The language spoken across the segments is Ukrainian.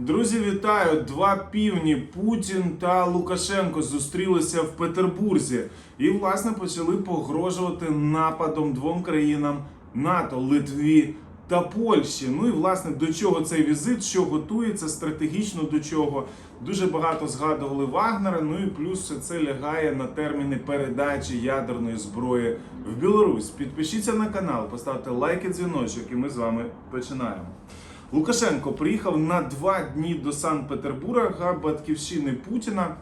Друзі, вітаю! Два півні Путін та Лукашенко зустрілися в Петербурзі і, власне, почали погрожувати нападом двом країнам НАТО Литві та Польщі. Ну і власне до чого цей візит, що готується стратегічно до чого. Дуже багато згадували Вагнера. Ну і плюс все це лягає на терміни передачі ядерної зброї в Білорусь. Підпишіться на канал, поставте лайк і дзвіночок, і ми з вами починаємо. Лукашенко приїхав на два дні до Санкт-Петербурга, батьківщини Путіна.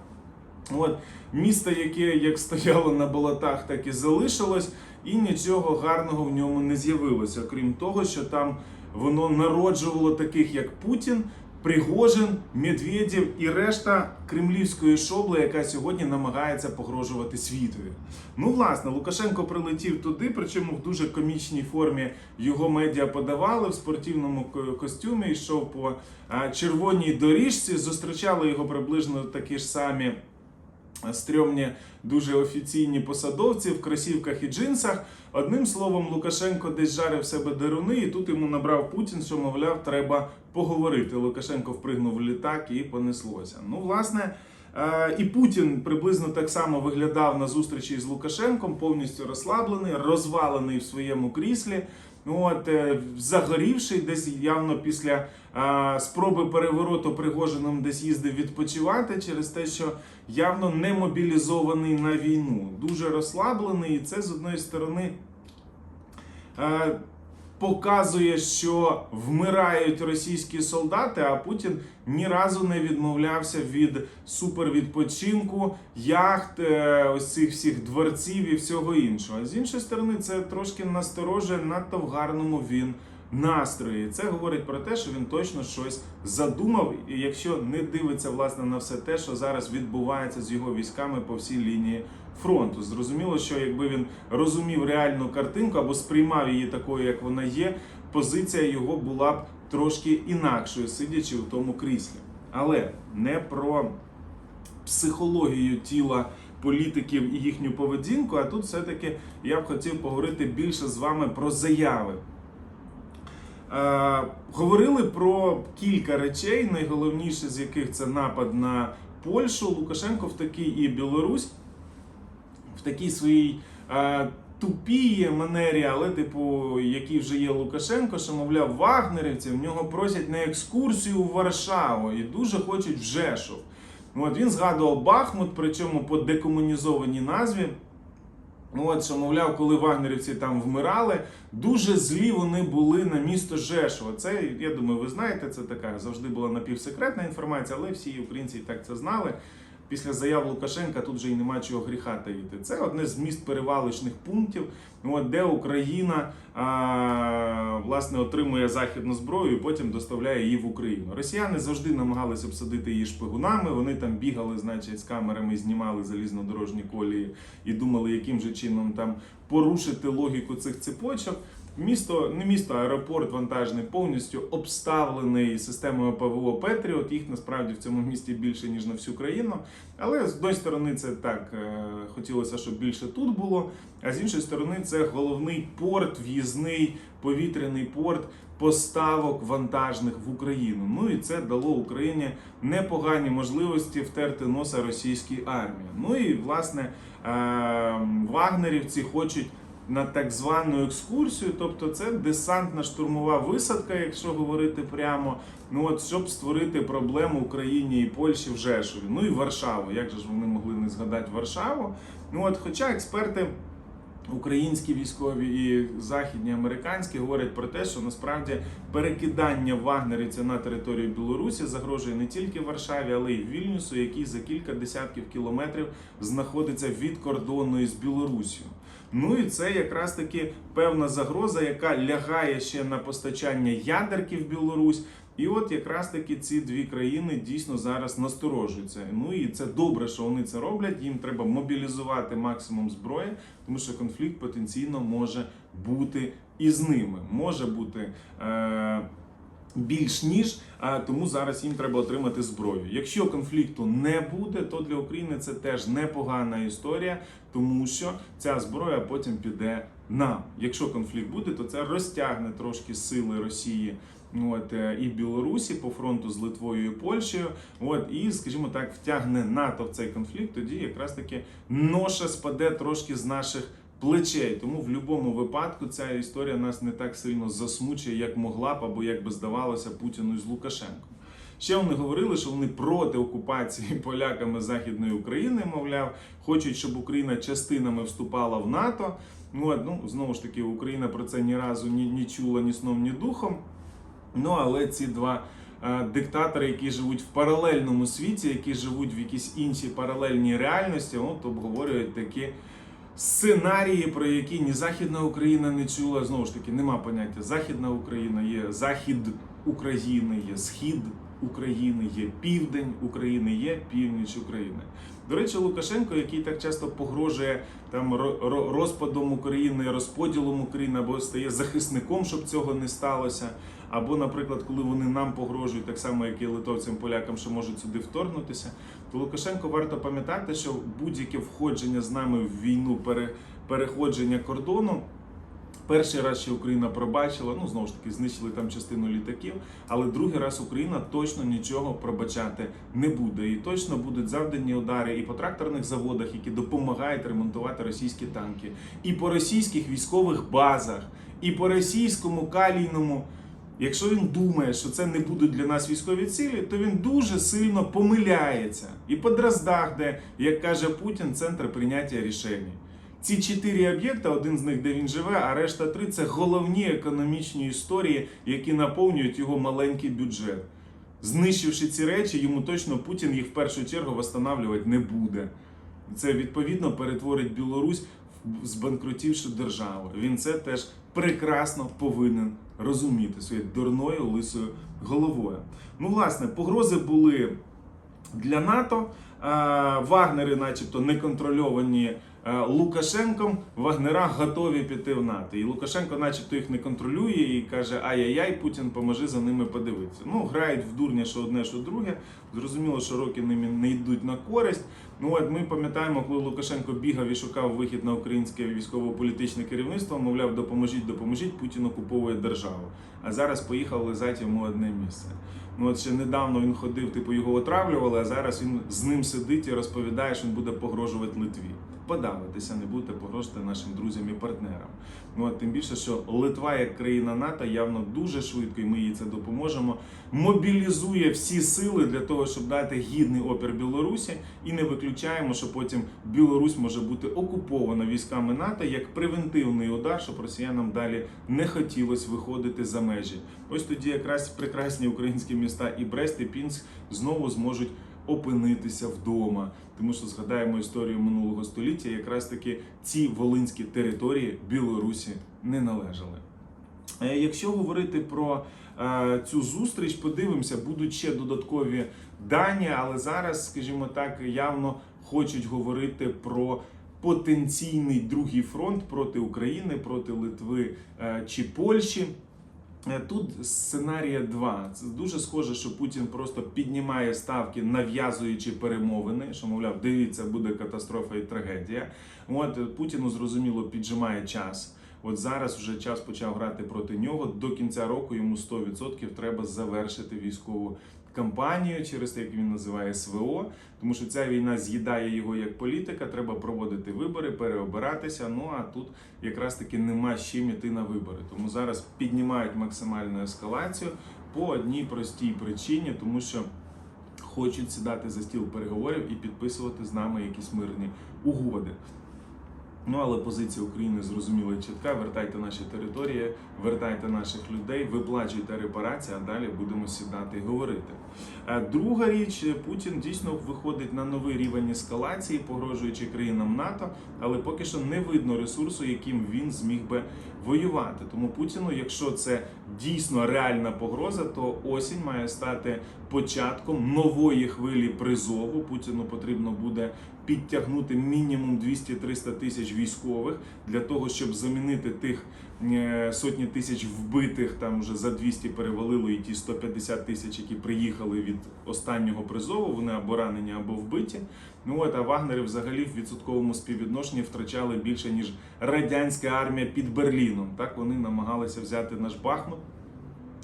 От місто, яке як стояло на болотах, так і залишилось, і нічого гарного в ньому не з'явилося. Крім того, що там воно народжувало таких, як Путін, Пригожин, Медведєв і решта кремлівської шобли, яка сьогодні намагається погрожувати світові. Ну, власне, Лукашенко прилетів туди, причому в дуже комічній формі його медіа подавали в спортивному костюмі, йшов по червоній доріжці. Зустрічали його приблизно такі ж самі стрьомні, дуже офіційні посадовці в кросівках і джинсах. Одним словом, Лукашенко десь жарив себе деруни, і тут йому набрав Путін, що мовляв, треба поговорити. Лукашенко впригнув в літак і понеслося. Ну, власне. е, І Путін приблизно так само виглядав на зустрічі з Лукашенком, повністю розслаблений, розвалений в своєму кріслі. От е, загорівший, десь явно після е, спроби перевороту Пригожином десь їздив відпочивати через те, що явно не мобілізований на війну, дуже розслаблений, і це з одної сторони е, показує, що вмирають російські солдати, а Путін ні разу не відмовлявся від супервідпочинку, яхт, е, ось цих всіх дворців і всього іншого. З іншої сторони, це трошки насторожує надто в гарному він. Настрої це говорить про те, що він точно щось задумав, і якщо не дивиться власне на все те, що зараз відбувається з його військами по всій лінії фронту. Зрозуміло, що якби він розумів реальну картинку або сприймав її такою, як вона є, позиція його була б трошки інакшою, сидячи в тому кріслі. Але не про психологію тіла політиків і їхню поведінку, а тут все-таки я б хотів поговорити більше з вами про заяви. Е, говорили про кілька речей, найголовніше з яких це напад на Польщу. Лукашенко в такій і Білорусь в такій своїй е, тупій манері, але, типу, який вже є Лукашенко, що, мовляв, вагнерівці в нього просять на екскурсію в Варшаву і дуже хочуть в Жешов. От він згадував Бахмут, причому по декомунізованій назві. От, що, мовляв, коли вагнерівці там вмирали, дуже злі вони були на місто Жешова. Це, я думаю, ви знаєте, це така завжди була напівсекретна інформація, але всі українці і так це знали. Після заяв Лукашенка тут вже й нема чого гріха таїти. Це одне з міст перевалочних пунктів, де Україна а, власне отримує західну зброю і потім доставляє її в Україну. Росіяни завжди намагалися обсадити її шпигунами. Вони там бігали, значить, з камерами, знімали залізнодорожні колії і думали, яким же чином там порушити логіку цих цепочок. Місто, не місто, аеропорт вантажний повністю обставлений системою ПВО Петріот. Їх насправді в цьому місті більше ніж на всю країну. Але з одної сторони, це так е, хотілося, щоб більше тут було. А з іншої сторони, це головний порт, в'їзний повітряний порт поставок вантажних в Україну. Ну і це дало Україні непогані можливості втерти носа російській армії. Ну і власне е, вагнерівці хочуть на так звану екскурсію, тобто це десантна штурмова висадка, якщо говорити прямо. Ну от щоб створити проблему Україні і Польщі в Жешові. Ну і Варшаву. Як же ж вони могли не згадати Варшаву? Ну от, хоча експерти. Українські військові і західні американські говорять про те, що насправді перекидання вагнерівця на територію Білорусі загрожує не тільки Варшаві, але й Вільнюсу, який за кілька десятків кілометрів знаходиться від кордону із Білорусію. Ну і це якраз таки певна загроза, яка лягає ще на постачання ядерки в Білорусь. І от якраз таки ці дві країни дійсно зараз насторожуються. Ну і це добре, що вони це роблять. Їм треба мобілізувати максимум зброї, тому що конфлікт потенційно може бути і з ними. Може бути. Е- більш ніж, тому зараз їм треба отримати зброю. Якщо конфлікту не буде, то для України це теж непогана історія, тому що ця зброя потім піде нам. Якщо конфлікт буде, то це розтягне трошки сили Росії От е, і Білорусі по фронту з Литвою і Польщею. От і, скажімо так, втягне НАТО в цей конфлікт. Тоді якраз таки ноша спаде трошки з наших плечей. Тому в будь-якому випадку ця історія нас не так сильно засмучує, як могла б або як би здавалося Путіну з Лукашенком. Ще вони говорили, що вони проти окупації поляками Західної України, мовляв, хочуть, щоб Україна частинами вступала в НАТО. Ну, ну знову ж таки, Україна про це ні разу ні, ні чула ні сном, ні духом. Ну але ці два е, диктатори, які живуть в паралельному світі, які живуть в якійсь іншій паралельній реальності, от обговорюють такі сценарії, про які ні Західна Україна не чула. Знову ж таки, нема поняття Західна Україна, є Захід України, є Схід України, є Південь України, є Північ України. До речі, Лукашенко, який так часто погрожує там ро- ро- розпадом України, розподілом України або стає захисником, щоб цього не сталося. Або, наприклад, коли вони нам погрожують, так само як і литовцям, полякам, що можуть сюди вторгнутися, то Лукашенко варто пам'ятати, що будь-яке входження з нами в війну, пере- переходження кордону. Перший раз ще Україна пробачила, ну знову ж таки знищили там частину літаків, але другий раз Україна точно нічого пробачати не буде. І точно будуть завдані удари і по тракторних заводах, які допомагають ремонтувати російські танки, і по російських військових базах, і по російському калійному. Якщо він думає, що це не будуть для нас військові цілі, то він дуже сильно помиляється. І по Дроздах, де, як каже Путін, центр прийняття рішень. Ці чотири об'єкти, один з них, де він живе, а решта три це головні економічні історії, які наповнюють його маленький бюджет. Знищивши ці речі, йому точно Путін їх в першу чергу встановлювати не буде. Це відповідно перетворить Білорусь в збанкрутівшу державу. Він це теж прекрасно повинен розуміти своєю дурною лисою головою. Ну, власне, погрози були для НАТО. Вагнери, начебто, не контрольовані е, Лукашенком. Вагнера готові піти в НАТО. І Лукашенко, начебто, їх не контролює і каже: Ай-яй-яй, Путін, поможи за ними подивитися. Ну, грають в дурня, що одне, що друге. Зрозуміло, що роки ними не йдуть на користь. Ну от ми пам'ятаємо, коли Лукашенко бігав і шукав вихід на українське військово-політичне керівництво, мовляв, допоможіть, допоможіть, Путін окуповує державу. А зараз поїхав лизати йому одне місце. Ну от ще недавно він ходив, типу його отравлювали, а зараз він з ним сидить і розповідає, що він буде погрожувати Литві. Подавитися, не будете погрожувати нашим друзям і партнерам. Ну от тим більше, що Литва, як країна НАТО, явно дуже швидко, і ми їй це допоможемо. Мобілізує всі сили для того, щоб дати гідний опір Білорусі, і не виключаємо, що потім Білорусь може бути окупована військами НАТО як превентивний удар, щоб росіянам далі не хотілося виходити за межі. Ось тоді якраз прекрасні українські міста і Брест, і Пінськ знову зможуть опинитися вдома. Тому що згадаємо історію минулого століття, якраз таки ці волинські території Білорусі не належали. Е, Якщо говорити про е, цю зустріч, подивимося, будуть ще додаткові дані, але зараз, скажімо так, явно хочуть говорити про потенційний другий фронт проти України, проти Литви е, чи Польщі. Е, Тут сценарія два. Це дуже схоже, що Путін просто піднімає ставки, нав'язуючи перемовини, що мовляв, дивіться, буде катастрофа і трагедія. От е, Путіну зрозуміло піджимає час. От зараз вже час почав грати проти нього. До кінця року йому 100% треба завершити військову кампанію через те, як він називає СВО, тому що ця війна з'їдає його як політика. Треба проводити вибори, переобиратися. Ну а тут якраз таки нема з чим іти на вибори. Тому зараз піднімають максимальну ескалацію по одній простій причині, тому що хочуть сідати за стіл переговорів і підписувати з нами якісь мирні угоди. Ну але позиція України зрозуміла і чітка. Вертайте наші території, вертайте наших людей, виплачуйте репарації, а далі будемо сідати і говорити. Е, Друга річ, Путін дійсно виходить на новий рівень ескалації, погрожуючи країнам НАТО, але поки що не видно ресурсу, яким він зміг би воювати. Тому Путіну, якщо це дійсно реальна погроза, то осінь має стати початком нової хвилі призову. Путіну потрібно буде підтягнути мінімум 200-300 тисяч військових для того, щоб замінити тих е, сотні тисяч вбитих. Там вже за 200 перевалило і ті 150 тисяч, які приїхали від останнього призову. Вони або ранені, або вбиті. Ну от а вагнери взагалі в відсотковому співвідношенні втрачали більше ніж радянська армія під Берліном. Так вони намагалися взяти наш Бахмут.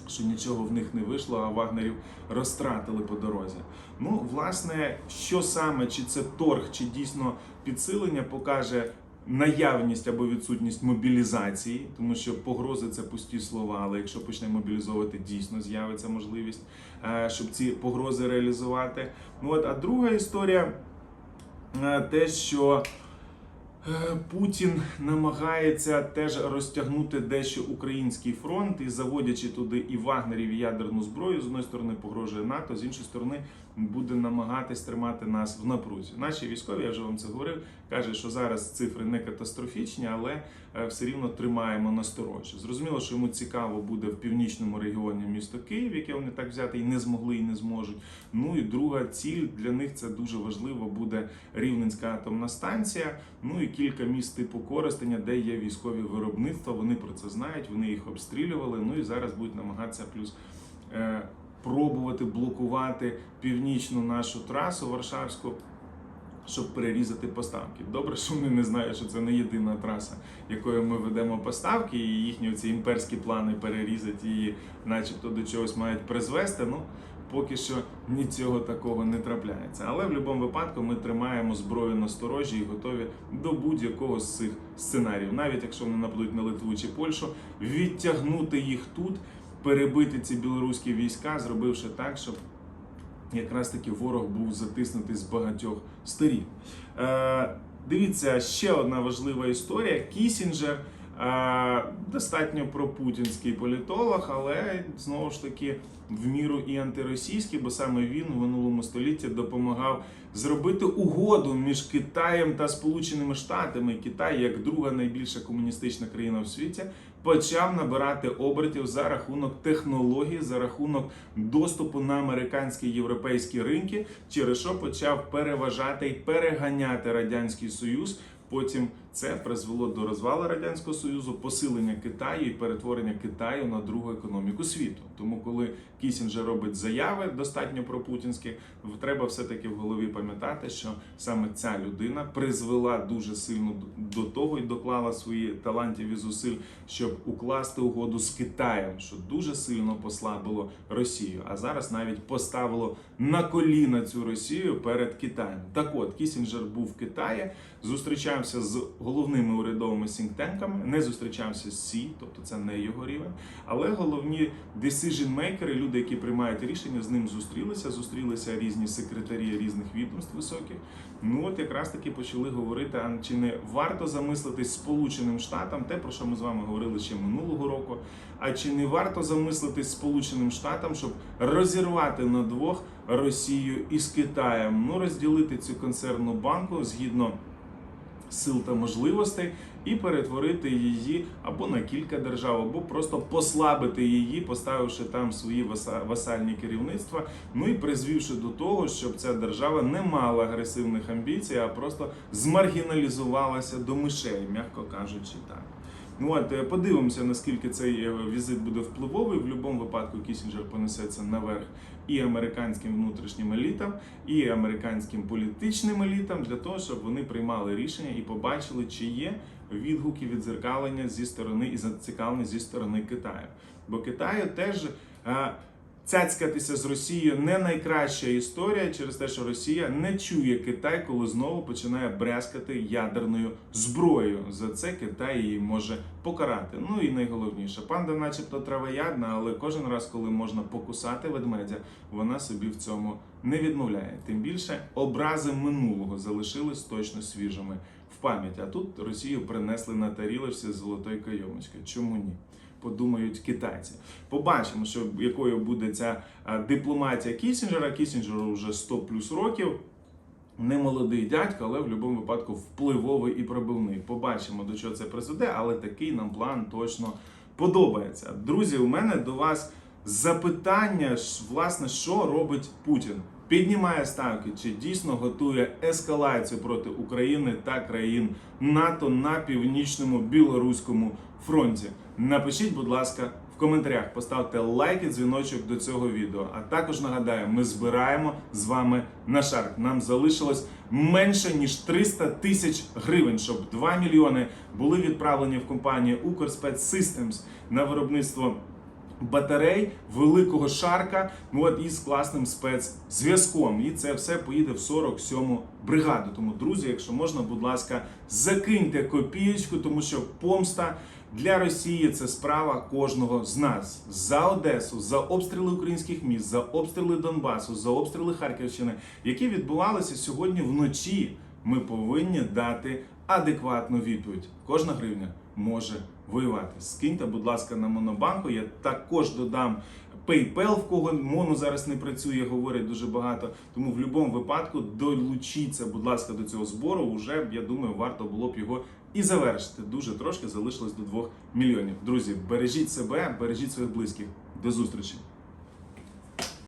Що нічого в них не вийшло, а вагнерів розтратили по дорозі. Ну, власне, що саме, чи це торг, чи дійсно підсилення, покаже наявність або відсутність мобілізації, тому що погрози це пусті слова. Але якщо почне мобілізовувати, дійсно з'явиться можливість, е, щоб ці погрози реалізувати. Ну от, а друга історія е, те, що. Е, Путін намагається теж розтягнути дещо український фронт і заводячи туди і вагнерів, і ядерну зброю. З одної сторони погрожує НАТО, з іншої сторони буде намагатись тримати нас в напрузі. Наші військові, я вже вам це говорив, каже, що зараз цифри не катастрофічні, але е, все рівно тримаємо насторожі. Зрозуміло, що йому цікаво буде в північному регіоні місто Київ, яке вони так взяти і не змогли, і не зможуть. Ну і друга ціль для них це дуже важливо буде Рівненська атомна станція. Ну і кілька міст типу Коростеня, де є військові виробництва. Вони про це знають, вони їх обстрілювали. Ну і зараз будуть намагатися плюс. Пробувати блокувати північну нашу трасу Варшавську, щоб перерізати поставки. Добре, що вони не знають, що це не єдина траса, якою ми ведемо поставки, і їхні ці імперські плани перерізати її, начебто до чогось мають призвести. Ну поки що нічого такого не трапляється. Але в будь-якому випадку ми тримаємо зброю на сторожі і готові до будь-якого з цих сценаріїв, навіть якщо вони нападуть на Литву чи Польщу, відтягнути їх тут, перебити ці білоруські війська, зробивши так, щоб якраз таки ворог був затиснутий з багатьох сторін. Е, дивіться, ще одна важлива історія. Кісінджер. е, Достатньо пропутінський політолог, але знову ж таки в міру і антиросійський, бо саме він в минулому столітті допомагав зробити угоду між Китаєм та Сполученими Штатами. Китай, як друга найбільша комуністична країна в світі, почав набирати обертів за рахунок технологій, за рахунок доступу на американські і європейські ринки, через що почав переважати і переганяти радянський союз. Потім це призвело до розвалу радянського союзу, посилення Китаю і перетворення Китаю на другу економіку світу. Тому, коли Кісінджер робить заяви достатньо пропутінські, треба все таки в голові пам'ятати, що саме ця людина призвела дуже сильно до того і доклала свої талантів і зусиль, щоб укласти угоду з Китаєм, що дуже сильно послабило Росію. А зараз навіть поставило на коліна цю Росію перед Китаєм. Так от Кісінджер був в Китаї, зустрічався з головними урядовими сінктенками, не зустрічався з Сі, тобто це не його рівень. Але головні decision-мейкери, люди, які приймають рішення, з ним зустрілися. Зустрілися різні секретарі різних відомств високих. Ну от якраз таки почали говорити: а чи не варто замислитись Сполученим Штатам, те про що ми з вами говорили ще минулого року. А чи не варто замислитись Сполученим Штатам, щоб розірвати на двох Росію із Китаєм? Ну розділити цю концерну банку згідно сил та можливостей і перетворити її або на кілька держав, або просто послабити її, поставивши там свої васальні керівництва, ну і призвівши до того, щоб ця держава не мала агресивних амбіцій, а просто змаргіналізувалася до мишей, м'яко кажучи так. Ну от е, подивимося, наскільки цей е, візит буде впливовий. В будь-якому випадку Кісінджер понесеться наверх і американським внутрішнім елітам, і американським політичним елітам для того, щоб вони приймали рішення і побачили, чи є відгуки відзеркалення зі сторони і зацікавлення зі сторони Китаю. Бо Китаю теж. Цяцькатися з Росією не найкраща історія через те, що Росія не чує Китай, коли знову починає брязкати ядерною зброєю. За це Китай її може покарати. Ну і найголовніше, панда, начебто, травоядна, але кожен раз, коли можна покусати ведмедя, вона собі в цьому не відмовляє. Тим більше образи минулого залишились точно свіжими в пам'яті. А тут Росію принесли на тарілочці з золотою кайомочкою. Чому ні? Подумають китайці. Побачимо, що якою буде ця дипломатія Кісінджера. Кісінджеру вже 100 плюс років. Не молодий дядько, але в будь-якому випадку впливовий і пробивний. Побачимо, до чого це призведе, але такий нам план точно подобається. Друзі, у мене до вас запитання, власне, що робить Путін? Піднімає ставки, чи дійсно готує ескалацію проти України та країн НАТО на північному білоруському фронті? Напишіть, будь ласка, в коментарях, поставте лайк і дзвіночок до цього відео. А також нагадаю, ми збираємо з вами на шарк. Нам залишилось менше ніж 300 тисяч гривень, щоб 2 мільйони були відправлені в компанію Укрспецсистемс на виробництво батарей, великого шарка, ну от із класним спецзв'язком. І це все поїде в 47-му бригаду. Тому, друзі, якщо можна, будь ласка, закиньте копієчку, тому що помста для Росії це справа кожного з нас за Одесу, за обстріли українських міст, за обстріли Донбасу, за обстріли Харківщини, які відбувалися сьогодні вночі. Ми повинні дати адекватну відповідь. Кожна гривня може воювати. Скиньте, будь ласка, на монобанку. Я також додам PayPal, в кого моно зараз не працює, говорять дуже багато. Тому в будь-якому випадку долучіться, будь ласка, до цього збору. Уже я думаю, варто було б його і завершити. Дуже трошки залишилось до 2 мільйонів. Друзі, бережіть себе, бережіть своїх близьких. До зустрічі.